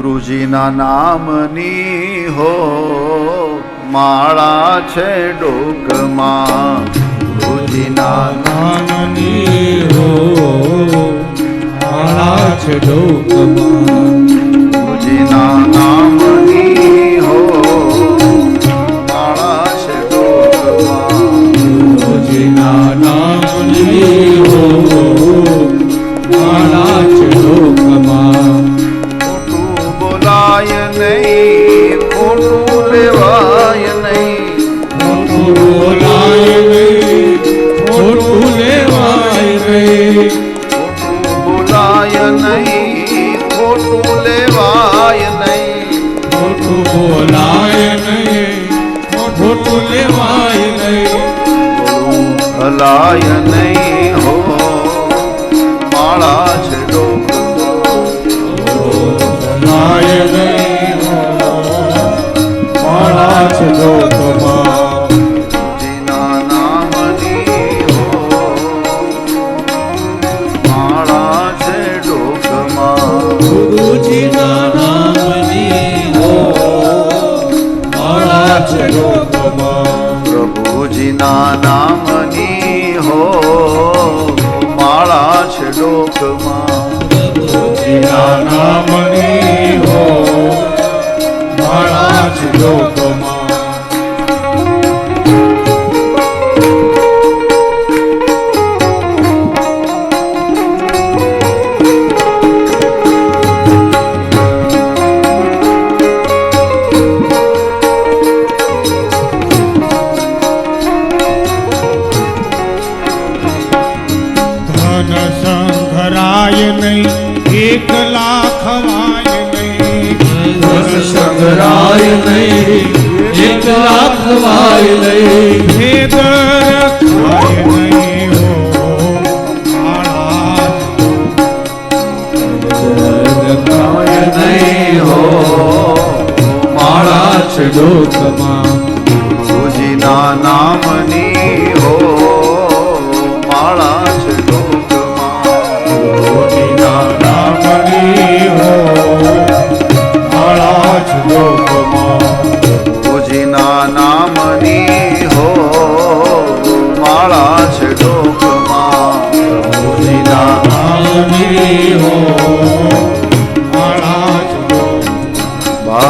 ગુરુજીના નામની હો, માળા છે ડોકમાં. ગુરુજીના નામની હો, માળા છે ડોકમાં. ગુરુજીના નામની હો, માળા છે ડોકમાં. ગુરુજીના નામની નહીં ખોટું લેવાય નહીં ખોટું બોલાય નહીં ખોટું લેવાય નહીં ખોટું બોલાય નહીં નહીં છે ડોકમાં જીના નામની હો માળા છે ડોકમાં ગુરુજીના નામની હો માળા છે ડોકમાં પ્રભુજીના નામની હો. ધન સંઘરાય નહીં એકલા ખવાય વાય નહીં. ધન સંઘરાય નહીં એકલા ખવાય વાય નહીં. ભેદર રખાય નહીં હો માળા રખાય નહીં હો માળા છે ડોકમાં નામની માળા છે